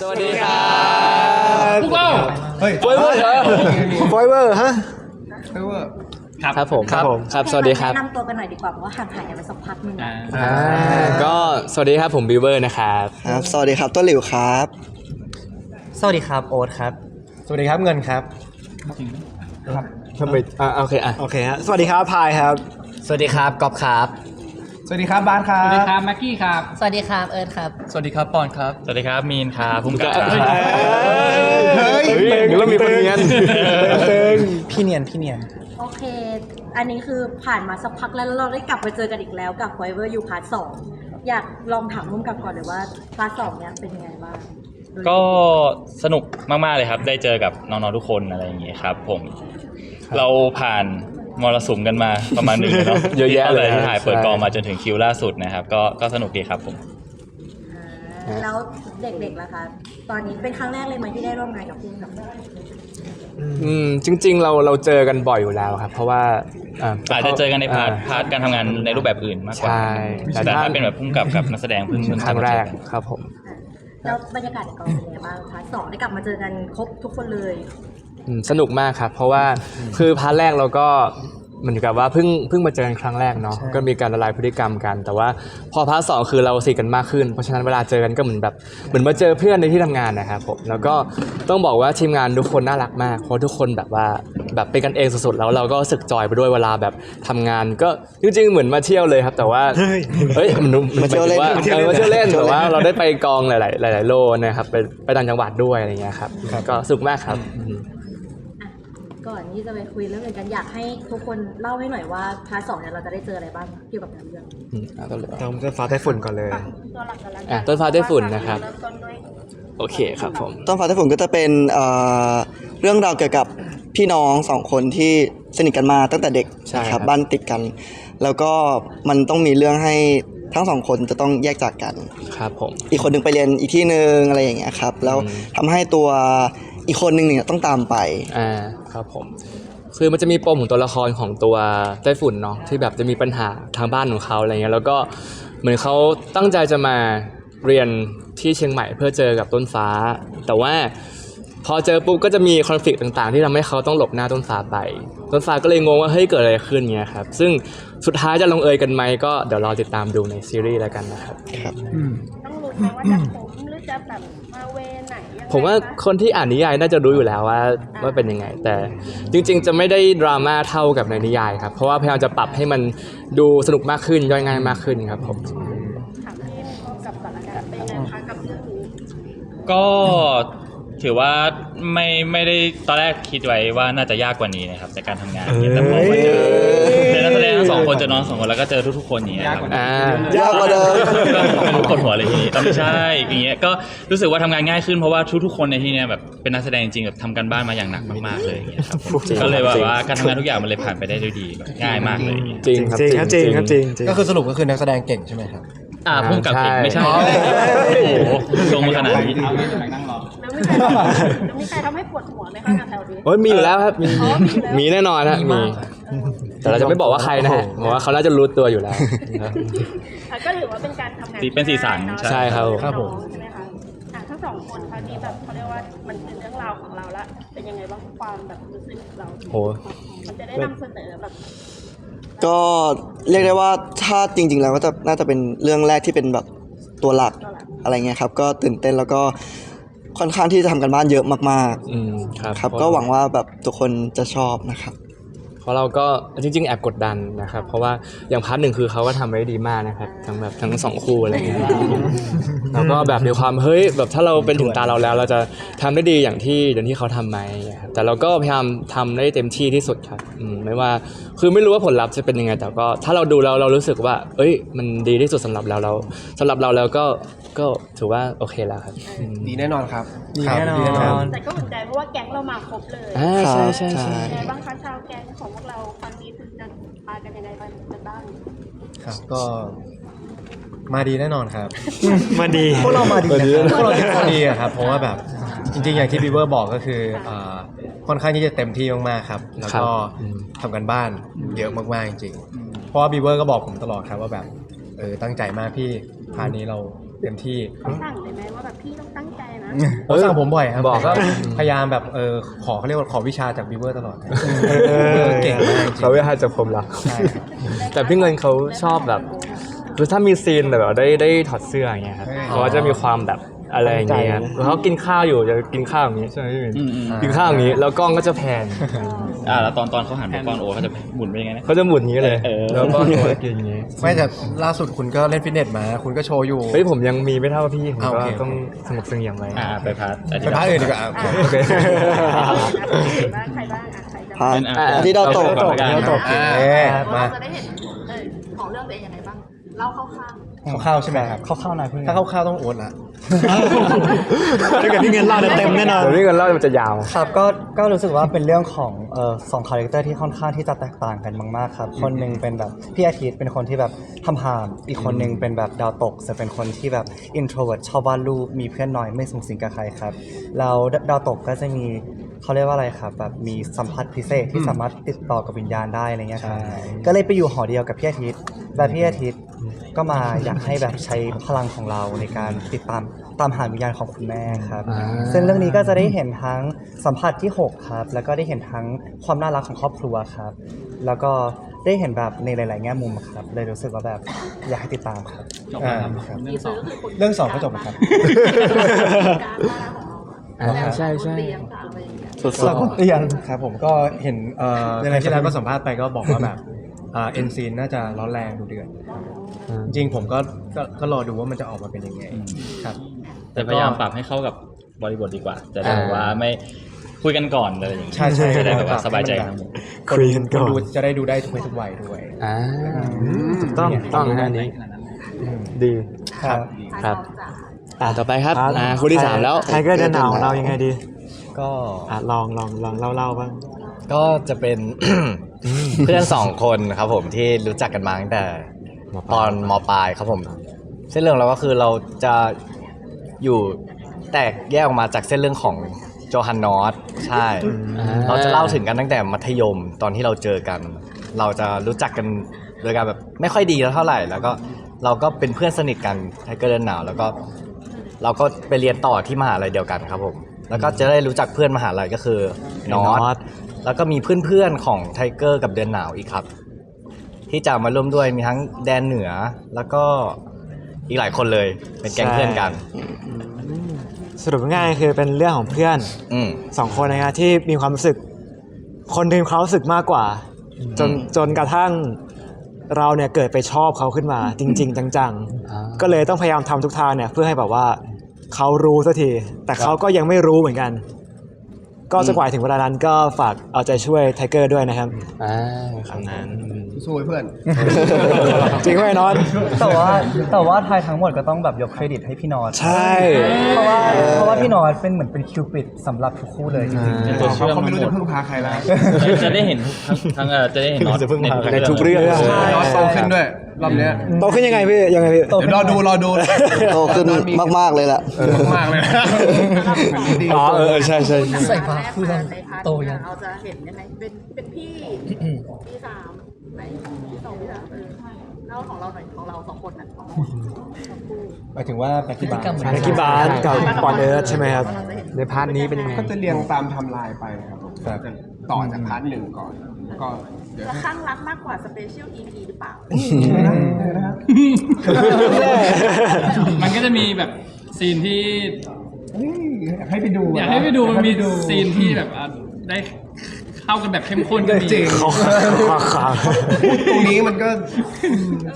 สวัสดีครับพวกเราเฮ้ยฟอยเวอร์ครับฟอยเวอร์ฮะครับผมครับผมครับสวัสดีครับแนะนำตัวกันหน่อยดีกว่าเพราะว่าห่างหายกันไปสักพักหนึงอ่าอ่าก็สวัสดีครับผมบิวเวอร์นะครับครับ สวัสดีครับต้นหลิวครับ สวัสดีครับโอ๊ตครับ สวัสดีครับเงินครับทำไมอ่าโอเคอะโอเคฮะสวัสดีครับพายครับ สวัสดีครับกอบครับ สวัสดีครับบาสครัสวัสดีบครับแม็กกี้ครับ สวัสดีครับเอิร์ธครับ สวัสดีครับปอนครับ สวัสดีครับมีนครับภูมิกับเฮ้ยเฮ้ยเฮ้ยแล้วมีคนเนียนพี่เนียนพี่เนียน โอเค อันนี้คือผ่านมาสักพักแล้วแล้วเราได้กลับมาเจอกันอีกแล้วกับ Forever You Part 2อยากลองถามมุ่มกับก่อนเลยว่าพาร์ทสองเนี้ยเป็นยังไงบ้างก็สนุกมาก ๆ เลยครับ ได้เจอกับน้อง ๆ ทุกคนอะไรอย่างเงี้ยครับ ผม เราผ่าน มรสุมกันมาประมาณหนึ่งเนาะ เยอะแยะเลยที่ถ่ายเปิดใช่กองมาจนถึงคิวล่าสุดนะครับ ก็ก็สนุกดีครับผม อ่าแล้วเด็กๆล่ะคะ ตอนนี้เป็นครั้งแรกเลยไหมที่ได้ร่วมงานกับพุ่มกับอืมจริง ๆ เราเราเจอกันบ่อยอยู่แล้วครับ เพราะว่าอ่าอาจจะเจอกันในพาร์ทอ่พาร์ทการทำงานในรูปแบบอื่นมากกว่า ใช่แต่แต่ถ้าถ้าเป็นแบบพุ่มกับกับนักแสดงเพิ่งเพิ่งครั้งแรกเข้ามาเจอกันครับผม แล้วบรรยากาศในกองเป็นยังไงบ้างพาร์ทสองได้กลับมาเจอกันครบทุกคนเลย อืมสนุกมากครับ เพราะว่าคือพาร์ทแรกเราก็เห มือนกับว่าเพิ่งเพิ่งมาเจอกันครั้งแรกเนาะก็มีการละลายพฤติกรรมกัน แต่ว่าพอพาร์ทสองคือเราสนิทกันมากขึ้น เพราะฉะนั้นเวลาเจอกันก็เหมือนแบบเหมือนมาเจอเพื่อนในที่ทำงานนะครับผมแล้วก็ต้องบอกว่าทีมงานทุกคนน่ารักมาก เพราะทุกคนแบบว่าแบบเป็นกันเองสุดๆแล้วเราก็รู้สึกจอยไปด้วยเวลาแบบทำงาน ก็จริงๆเหมือนมาเที่ยวเลยครับ แต่ว่าเฮ้ยมันมาเที่ยวเล่นหมายถึงว่าเออมาเที่ยวเล่น มาเที่ยวเล่นแต่ว่าเราได้ไปกองหลายๆหลาย ๆ โลนะครับไปไปต่างจังหวัดด้วยอะไรเงี้ยครับก็สนุกมากครับอืมอะ ก่อนที่จะไปคุยเรื่องอื่นกันอยากให้ทุกคนเล่าให้หน่อยว่าพาร์ทสองเนี่ยเราจะได้เจออะไรบ้างเกี่ยวกับเนื้อเรื่องอืมเอาต้นเลยต้องจะฟ้าไต้ฝุ่นก่อนเลย ตัวหลักกันแล้วอะต้นฟ้าไต้ฝุ่นนะครับ เริ่มต้นด้วยโอเคครับผม ต้นฟ้าไต้ฝุ่นก็จะเป็นเอ่อเรื่องราวเกี่ยวกับพี่น้องสองคนที่สนิทกันมาตั้งแต่เด็กใช่นะคครัรับบ บ้านติดกัน แล้วก็มันต้องมีเรื่องให้ทั้งสองคนจะต้องแยกจากกัน ครับผม อีกคนหนึงไปเรียนอีกที่หนึ่งอะไรอย่างเงี้ยครับแล้วอืม ทำให้ตัว อีกคนหนึ่งเนี่ยต้องตามไป อ่าครับผม คือมันจะมีปมของตัวละครของตัวไต้ฝุ่นเนาะที่แบบจะมีปัญหาทางบ้านของเขาอะไรเงี้ยแล้วก็เหมือนเขาตั้งใจจะมาเรียนที่เชียงใหม่เพื่อเจอกับต้นฟ้า แต่ว่าพอเจอปุ๊บก็จะมีคอนฟ lict ต่างๆ ที่ทำให้เขาต้องหลบหน้าต้นฟ้าไป ต้นฟ้าก็เลยงงว่าเฮ้ยเกิดอะไรขึ้นเงี้ยครับซึ่งสุดท้ายจะลงเอยกันไหมก็เดี๋ยวรอติดตามดูในซีรีส์แล้วกันนะครับ ครับ ต้องรู้ไหมว่าจะผมหรือ จะแบบมาเวไหนยังไงผมว่าคะคนที่อ่านนิยายน่าจะรู้อยู่แล้วว่าว่าเป็นยังไง แต่จริงๆ จะไม่ได้ดราม่าเท่ากับในนิยายครับ เพราะว่าพยายามจะปรับให้มันดูสนุกมากขึ้นย่อยง่ายมากขึ้นครับผมถามพี่กับก่อนละกันเป็นไงคะกับเรื่องนี้ก็ถือว่าไม่ไม่ได้ตอนแรกคิดไว้ว่าน่าจะยากกว่านี้นะครับในการทำงานเนี่ยแต่พอมาเจอ คนเจอน้องสองคนแล้วก็เจอทุกๆคนอย่างเงี้ยครับ อ่ายากกว่าเดิม ก็ปวดหัวเลยทีนี้ตอนไม่ใช่อย่างเงี้ยก็รู้สึกว่าทำงานง่ายขึ้นเพราะว่าทุกๆคนในที่เนี้ยแบบเป็นนักแสดงจริงแบบทำกันบ้านมาอย่างหนักมากๆเลยอย่างเงี้ยครับผมจริง ก็เลยแบบว่าการทำงานทุกอย่างมันเลยผ่านไปได้ด้วยดีแบบง่ายมากเลยอย่างเงี้ยจริงครับจริงครับจริงครับจริงจริง ก็คือสรุปก็คือนักแสดงเก่งใช่ไหมครับ อ่าพุ่งกับเก่งไม่ใช่อ๋อโอ้โหชงมาขนาดนี้แล้วมีใครแล้วมีใครทำให้ปวดหัวไหมคะงานแถวนี้ โอ้ยมีอยู่แล้วครับมีอ๋อมีอยู่แล้ว มีแน่นอนฮะมี แต่เราจะไม่บอกว่าใครนะฮะเพราะว่าเขาน่าจะรู้ตัวอยู่แล้วครับ อะก็ถือว่าเป็นการทำงานสีเป็นสีสันที่ง่ายเอะใช่ครับน้องครับผม ใช่ไหมคะอะทั้งสองคนเขาที่แบบเขาเรียกว่ามันเป็นเรื่องราวของเราละเป็นยังไงบ้างความแบบรู้สึกของเราโอ้มันจะได้นำเสนอแบบก็เรียกได้ว่าถ้าจริง ๆ แล้วก็จะน่าจะเป็นเรื่องแรกที่เป็นแบบตัวหลักอะไรเงี้ยครับ ก็ตื่นเต้นแล้วก็ค่อนข้างที่จะทำกันบ้านเยอะมากอืมครับ ๆ ครับ ก็หวังว่าแบบทุกคนจะชอบนะครับเพ ราะเราก็จริง ๆ แอบกดดันนะครับ เพราะว่าอย่างพาร์ทหนึ่งคือเขาก็ทำไว้ดีมากนะครับ ทั้งแบบทั้งสองคู่อะไรอย่างเงี้ยเราก็แบบมีความเฮ้ยแบบถ้าเราเป็นถึงตาเราแล้ว เราจะทำได้ดีอย่างที่อย่างที่เขาทำไหมครับแต่เราก็พยายามทำได้เต็มที่ที่สุดครับอืมไม่ว่าคือไม่รู้ว่าผลลัพธ์จะเป็นยังไง แต่ก็ถ้าเราดูแล้วเรารู้สึกว่า เอ้ย มันดีที่สุดสำหรับเราเราสำหรับเราแล้วก็ ก็ถือว่าโอเคแล้วครับอืมดีแน่นอนครับ ดีแน่นอนดีแน่นอนแต่ก็อุ่นใจเพราะว่าแก๊งเรามาครบเลยอ่าใช่ใช่ใช่ยังไงบ้างคะชาวแก๊งของพวกเราครั้งนี้คือจะมากันยังไงบ้างกันบ้างครับก็มาดีแน่นอนครับ มาดีพวกเรามาดีมาดีนะครับพวกเราเป็นคนดีอะครับเพราะว่าแบบจริงๆอย่างที่บีเวอร์บอกก็คืออ่าค่อนข้างที่จะเต็มที่มากๆครับ แล้วก็ครับอืมทำกันบ้านเยอะมากๆจริงๆเพราะว่าบีเวอร์ก็บอกผมตลอดครับว่าแบบเออตั้งใจมากพี่พาร์ทนี้เรา เต็มที่เขาสั่งเลยไหมว่าแบบพี่ต้องตั้งใจนะเขาสั่งผมบ่อยครับบอกก็พยายามแบบเออขอเขาเรียกว่าขอวิชาจากบิวเวอร์ตลอดเก่งมากจริงเขาไม่ให้จากผมหรอกใช่ครับแต่พี่เงินเขาชอบแบบคือถ้ามีซีนแบบได้ได้ถอดเสื้ออย่างเงี้ยครับเขาก็จะมีความแบบอะไรอย่างเงี้ยครับแล้วเขากินข้าวอยู่จะกินข้าวอย่างงี้ใช่ไหมพี่มินอืมอืมกินข้าวอย่างงี้แล้วกล้องก็จะแพน อ่าแล้วตอนตอนเขาหันไปป้อนโอเขาจะหมุนไปยังไงนะ เขาจะหมุนอย่างงี้เลย เออ แล้วก็โอยกินอย่างงี้ไม่แต่ล่าสุดคุณก็เล่นฟิตเนสมา คุณก็โชว์อยู่ เฮ้ยผมยังมีไม่เท่าพี่ ผมอ่าโอก็เค ต้องสงบเสงี่ยมไว้อ่าไปพาร์ทไปพาร์ทอื่นดีกว่าอะโอเคโอเค บ้างใครบ้างอะใครจะพาร์ทอะที่ดาวตกดาวตกดาวตกอ่าเอ๊ะมา เราจะได้เห็นเออของเรื่องตัวเองยังไงบ้างเล่าคร่าวเข้าวๆใช่ไหมครับเข้าๆหน่อยพี่ถ้าเข้าวๆต้องโอ๊ตละถ้าเกิดพี่เงินเล่าเนี่ยเต็มแน่นอน เดี๋ยวพี่เงินเล่ามันจะยาว ครับก็ก็รู้สึกว่าเป็นเรื่องของเอ่อสองคาแรคเตอร์ที่ค่อนข้างที่จะแตกต่างกันมากๆครับ คนหนึ่งเป็นแบบพี่อาทิตย์เป็นคนที่แบบทำหามอีกคนหนึ่งเป็นแบบดาวตกจะเป็นคนที่แบบ introvert ชอบวาดรูปมีเพื่อนน้อยไม่สูงสิงกับใครครับแล้วดาวตกก็จะมี เขาเรียกว่าอะไรครับแบบมีสัมผัสพิเศษที่สามารถติดต่อกับวิญญาณได้อะไรเงี้ยครับก็เลยไปอยู่หอเดียวกับพี่อาทิตย์และพี่อาทิตย์ก็มาอยากให้แบบใช้พลังของเราในการติดตามตามหาวิญญาณของคุณแม่ครับอ่าซึ่งเรื่องนี้ก็จะได้เห็นทั้งสัมผัสที่ 6 ครับ แล้วก็ได้เห็นทั้งความน่ารักของครอบครัวครับ แล้วก็ได้เห็นแบบในหลาย ๆ แง่มุมครับ เลยรู้สึกว่าแบบอยากให้ติดตามครับอ่าครับๆทีเซอร์ก็คือคนเรื่องสองก็จบแล้วครับการน่ารักของเราอ่าใช่ใช่ เตรียมการ อะไรอย่างเงี้ยสุดก็เตียงครับผมก็เห็นเอ่อยังใคไงรที่แล้วครับก็สัมภาษณ์ไปก็บอกว่าแบบอ่าเอ็นซีนน่าจะร้อนแรงดูเดือดจริงๆผมก็ก็ก็รอดูว่ามันจะออกมาเป็นยังไงครับ แต่พยายามปรับให้เข้ากับบริบทดีกว่า จะได้แบบว่าไม่คุยกันก่อนอะไรอย่างเงี้ยใช่ใช่จะได้แบบว่าสบายใจทั้งหมด คุยกันก่อน ดูจะได้ดูได้ทุกเพศทุกวัยด้วย อ่าถูกต้องถูกต้องนะอันนี้ ดี ครับ ครับ อ่าต่อไปครับอ่าคู่ที่สามแล้ว ไทเกอร์เดินหนาวของเรายังไงดี ก็อะลองลองลองเล่าเล่าบ้างก็จะเป็น เพื่อนสองคนครับผมที่รู้จักกันมาตั้งแต่ตอนมปลายครับผมเส้นเรื่องเราก็คือเราจะอยู่แตกแยกออกมาจากเส้นเรื่องของโจฮันนอสใช่อ่าเราจะเล่าถึงกันตั้งแต่มัธยมตอนที่เราเจอกัน เราจะรู้จักกันโดยการแบบไม่ค่อยดีแล้วเท่าไหร่ แล้วก็เราก็เป็นเพื่อนสนิทกันไทเกอร์เดินหนาวแล้วก็ เราก็ไปเรียนต่อที่มหาลัยเดียวกันครับผม แล้วก็จะได้รู้จักเพื่อนมหาลัยก็คือนอน็อตตแล้วก็มีเพื่อนๆของไทเกอร์กับเดือนหนาวอีกครับ ที่จะมาร่วมด้วยมีทั้งแดนเหนือแล้วก็อีกหลายคนเลยเป็นแก๊งเพื่อนกัน สรุปง่ายๆคือเป็นเรื่องของเพื่อนอืม สองคนนะครับที่มีความรู้สึก คนหนึ่งความรู้สึกมากกว่า จนจนกระทั่งเราเนี่ยเกิดไปชอบเขาขึ้นมา จริง ๆ จังอ่าๆก็เลยต้องพยายามทำทุกทางเนี่ยเพื่อให้แบบว่า เขารู้สักทีแต่เขาก็ยังไม่รู้เหมือนกัน ก็จะกว่าถึงเวลานั้นก็ฝากเอาใจช่วยไทเกอร์ด้วยนะครับอ่าครับนั้น สู้เพื่อน จริงไหมนอน แต่ว่าแต่ว่าไทยทั้งหมดก็ต้องแบบยกเครดิตให้พี่นอตใช่ เพราะว่าเพราะว่าพี่นอตเป็นเหมือนเป็นคิวปิดสำหรับทุกคู่เลยจริงเป็นตัวเชื่อมเขาไม่รู้หจะดพึ่งพาใครแล้วจะได้เห็นทั้งทั้งเอ่อจะได้เห็นน็อตจะเพิ่งมาในทุกเรื่องในทุกเรื่องนอตโตขึ้นด้วย รอบเนี้ยโตขึ้นยังไงพี่ยังไงพี่ เดี๋ยวรอดูรอดูโตขึ้นมาก ๆ เลยแหละมากเลยนะ อ๋อเออใช่ใช่ ใส่ผ้าเพื่อนโตยัง เราจะเห็นยังไงเป็นเป็นพี่พี่สามไหนพี่สองพี่สามเออเล่าของเราหน่อยของเราสองคนน่ะของเราสองคู่ หมายถึงว่าแบ็คกี้บาร์แม็กกี้บาร์กับปอนเอิร์ธใช่ไหมครับ ในพาร์ทนี้เป็นยังไง ก็จะเรียงตามไทำลายไปครับผมจะต่อจากพาร์ทหนึ่งก่อนก็เดี๋ยวจะข้างรักมากกว่าสเปเชียล EP หรือเปล่า มันก็จะมีแบบซีนที่ ให้ไปดูอยากให้ไปดูมันมีซีนที่แบบอะได้เข้ากันแบบเข้มข้นก็มีจริงเขาขาวตรงนี้มันก็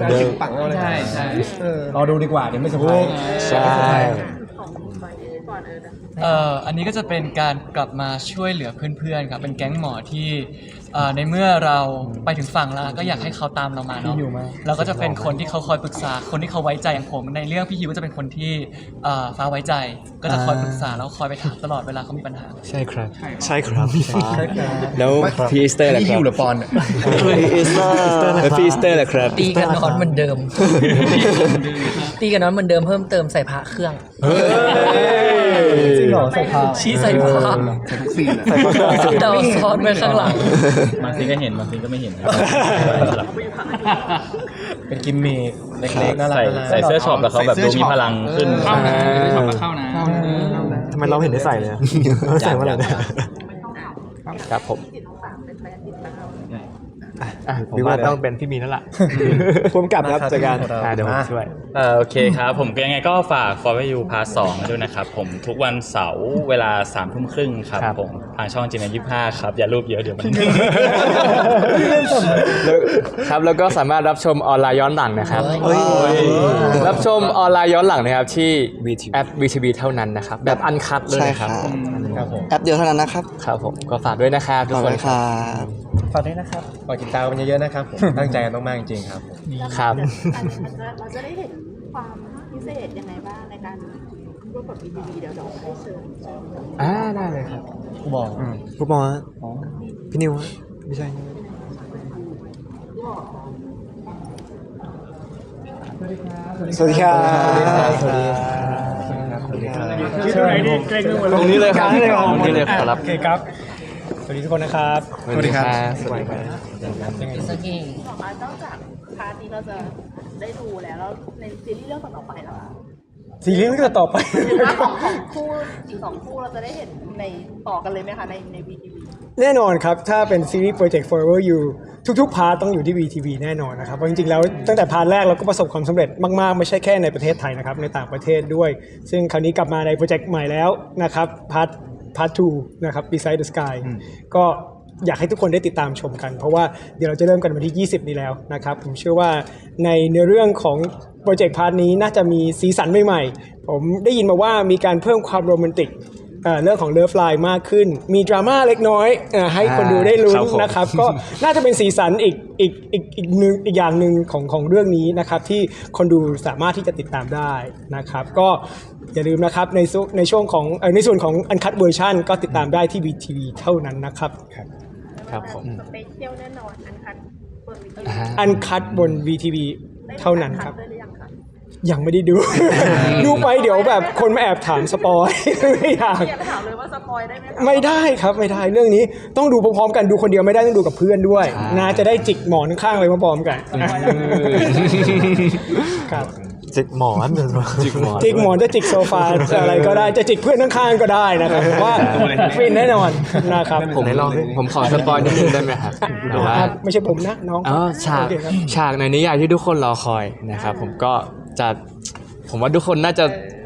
จะถึงปังเอาเลยใช่ใช่ เออ รอดูดีกว่าเดี๋ยวไม่สบายใช่ ของไปก่อนเออนะเอ่ออันนี้ก็จะเป็นการกลับมาช่วยเหลือเพื่อนๆครับเป็นแก๊งหมอที่ เอ่อในเมื่อเราไปถึงฝั่งแล้วก็อยากให้เขาตามเรามาเนาะเราก็จะเป็นคนที่เขาคอยปรึกษาคนที่เขาไว้ใจอย่างผม ในเรื่องพี่ฮิวก็จะเป็นคนที่เอ่อฟ้าไว้ใจ ก็จะคอยปรึกษาแล้วคอยไปถามตลอดเวลาเขามีปัญหา ใช่ครับ ใช่ครับแล้วพี่อีสเตอร์แหละนี่คฮิรับวหรือปอนเนี่ยอีสเตอร์แล้วพี่อีสเตอร์แหละครับ ตีกันนอนเหมือนเดิม ตีกันนอนเหมือนเดิมเพิ่มเติมใส่พระเครื่องจริงเหรอใส่ผ้า ชี้ใส่พระใส่ทุกซีนอะเดาซ้อนไปข้างหลัง บางทีก็เห็นบางทีก็ไม่เห็นครับสลับเป็นกิมมิคเล็กๆน่ารักใส่น่ารักใส่เสื้อช็อปแล้วเขาแบบดูมีพลังขึ้น เข้านะไม่ชอบก็เข้านะ ทำไมเราเห็นได้ใส่เลยอะเราใส่มาเลยนะครับผม ติดฝากเป็นแฟนติดตาม อะผมว่าต้องเป็นพี่มีนแล้วล่ะผมกลับครับจากการอะเดี๋ยวผมช่วยเอ่อโอเคครับผมก็ยังไงก็ฝาก For You Part 2ด้วยนะครับ ผมทุกวันเสาร์เวลา3ามทุ่มครึ่งครับครับ ผมทางช่องจีนยี่ห้าครับอย่ารูปเยอะเดี๋ยวมัน แล้วครับแล้วก็สามารถรับชมออนไลน์ย้อนหลังนะครับเฮ้ยรับชมออนไลน์ย้อนหลังนะครับที่แอป VTV เท่านั้นนะครับ แบบอันคัดเลยใช่นะคครัรับบ ครับผม แอปเดียวเท่านั้นนะครับครับผมก็ฝากด้วยนะครับทุขกอบคคุนณครับ ฝากด้วยนะครับฝากติดตามกันเยอะๆนะครับผมตั้งใจกันมากๆจริงๆครับผมครับอันนี้มันจะเราจะได้เห็นความพิเศษยังไงบ้างในการร่วมกับ BTV เดี๋ยวเดี๋ยวให้เชิญเชิญอ่าได้เลยครับบอกฟุตบอลฮะพี่นิวฮะไม่ใช่ สวัสดีครับ สวัสดีชื่อไหนดิเกรงไปหมดเลยตรงนี้เลยครับกางเลยเหรอตรงนี้เลยครับโอเคครับส วัสดีทุกคนนะครับ สวัสดีครับ สวัสดีครับสักทีบอกว่านอกจากพาร์ทนี้เราจะได้ดูแล้วแล้วในซีรีส์เรื่องต่อๆไปแล้วอะซีรีส์ก็ต่อไปหรือว่าของของคู่อีกสองคู่เราจะได้เห็นในต่อกันเลยไหมคะในใน BTV แน่นอนครับ ถ้าเป็นซีรีส์ Project Forever You ทุกๆ พาร์ทต้องอยู่ที่ VTV แน่นอนนะครับ เพราะจริงๆ แล้วตั้งแต่พาร์ทแรกเราก็ประสบความสำเร็จมากๆ ไม่ใช่แค่ในประเทศไทยนะครับ ในต่างประเทศด้วย ซึ่งคราวนี้กลับมาในโปรเจกต์ใหม่แล้วนะครับ พาร์ท พาร์ท2นะครับ Beside the Sky ก็อยากให้ทุกคนได้ติดตามชมกัน เพราะว่าเดี๋ยวเราจะเริ่มกันวันที่ 20 นี้แล้วนะครับ ผมเชื่อว่าในเนื้อเรื่องของโปรเจกต์พาร์ทนี้น่าจะมีสีสันใหม่ๆ ผมได้ยินมาว่ามีการเพิ่มความโรแมนติก เอ่อเรื่องของเลิฟไลน์มากขึ้น มีดราม่าเล็กน้อยเอ่อให้คนดูได้ลุ้นครับผมนะครับ ก็น่าจะเป็นสีสันอีกอีกอีกอีกหนึ่งอีกอย่างหนึ่งของของเรื่องนี้นะครับที่คนดูสามารถที่จะติดตามได้นะครับ ก็อย่าลืมนะครับในซุในช่วงของเอ่อในส่วนของอันคัดเวอร์ชันก็ติดตามได้ที่ VTV เท่านั้นนะครับครับผมสเปเชียลแน่นอนอันคัดบน VTV อ่าอันคัดบน VTV เท่านั้นครับ ยังไม่ได้ดู ดูไปเดี๋ยวแบบคนมาแอบถามสปอย ไม่อยาก อยากถามเลยว่าสปอยได้ไหมคะไม่ได้ครับไม่ได้เรื่องนี้ต้องดูพร้อมๆกันดูคนเดียวไม่ได้ต้องดูกับเพื่อนด้วยใช่ นะจะได้จิกหมอนข้างๆไปพร้อมๆกันครับจิกหมอนจิกหมอน จิกหมอนจะจิกโซฟาอะไรก็ได้จะจิกเพื่อนข้างๆก็ได้นะครับผมว่าฟินแน่นอนนะครับผมไหนลองสิ ผมขอสปอยนิดนึงได้ไหมครับแต่ว่าไม่ใช่ผมนะน้องอ๋อฉากโอเคครับ ฉากในนิยายที่ทุกคนรอคอยนะครับผมก็ จะผมว่าทุกคนน่าจะ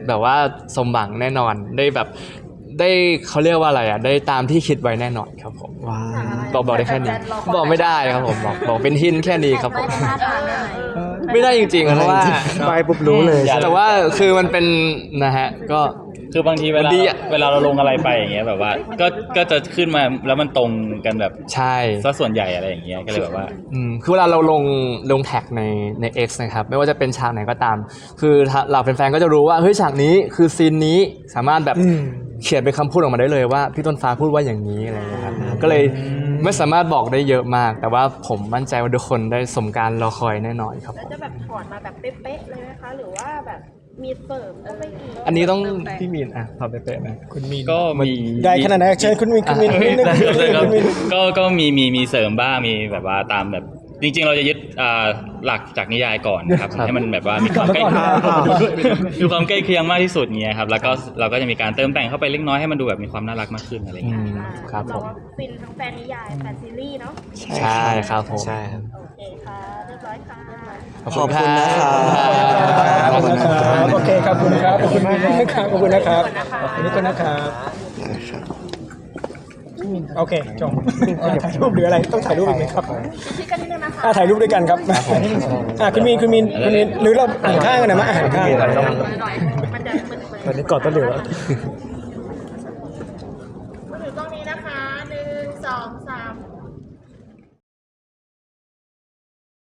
แบบว่าสมหวังแน่นอนได้แบบได้เขาเรียกว่าอะไรอะได้ตามที่คิดไว้แน่นอนครับผมว้าวบอกบอกได้แค่นี้ บอกไม่ได้ครับผมบอกบอกเป็นหินแค่นี้ครับผม ไม่ได้ท่าทางได้ไหมไม่ได้จริงๆเพราะว่าไปปุ๊บรู้เลย แต่ว่าคือมันเป็นนะฮะก็ คือบางทีเวลามันดีอะ เวลาเราลงอะไรไปอย่างเงี้ยแบบว่า ก็ก็จะขึ้นมาแล้วมันตรงกันแบบใช่ ซะส่วนใหญ่อะไรอย่างเงี้ยก็เลยแบบว่า อืมคือเวลาเราลงลงแท็กในใน X นะครับ ไม่ว่าจะเป็นฉากไหนก็ตาม คือถ้าเราเป็นแฟนๆก็จะรู้ว่าเฮ้ยฉากนี้คือซีนนี้สามารถแบบอืมเขียนเป็นคำพูดออกมาได้เลยว่าพี่ต้นฟ้าพูดว่าอย่างนี้อะไรอย่างเงี้ยครับก็เลยไม่สามารถบอกได้เยอะมาก แต่ว่าผมมั่นใจว่าทุกคนได้สมการรอคอยแน่นอนครับแล้วจะแบบถอดมาแบบเป๊ะๆเลยไหมคะ หรือว่าแบบ มีเสริมก็ไม่มีอันนี้ต้องเติมแต่งพี่มีนอะพอไปเป๊ะๆนะคุณมีนก็มีได้ขนาดไหนเชิญคุณมินคุณมินนิดนึงได้ครับได้ครับคุณมินก็ก็มีมีมีเสริมบ้างมีแบบว่าตามแบบจริงๆ เราจะยึดอ่าหลักจากนิยายก่อนนะครับให้มันแบบว่ามีความใกล้เคียงมีความใกล้เคียงมากที่สุดเงี้ยครับแล้วก็เราก็จะมีการเติมแต่งเข้าไปเล็กน้อยให้มันดูแบบมีความน่ารักมากขึ้นอะไรอืเงี้ยมครับผมอกว่าฟินทั้งแฟนนิยายแฟนซีรีส์เนาะใช่ครับผมใช่ครับโอเคค่ะเรียบร้อยค่ะขอบคุณนะครับขอบคุณนะครับโอเคขอบคุณครับ ขอบคุณมากนะครับขอบคุณนะครับขอบคุณทุกคนนะครับโอเคจบถ่ายรูปหรืออะไรต้องถ่ายรูปอีกไหมครับชิดกันนิดนึงนะคะอะถ่ายรูปด้วยกันครับอะคุณมีนคุณมีนคุณมีนหรือเราหันข้างกันนะมาหันข้างหน่อยมันจะมึนๆตอนนี้กอดต้นเหลือ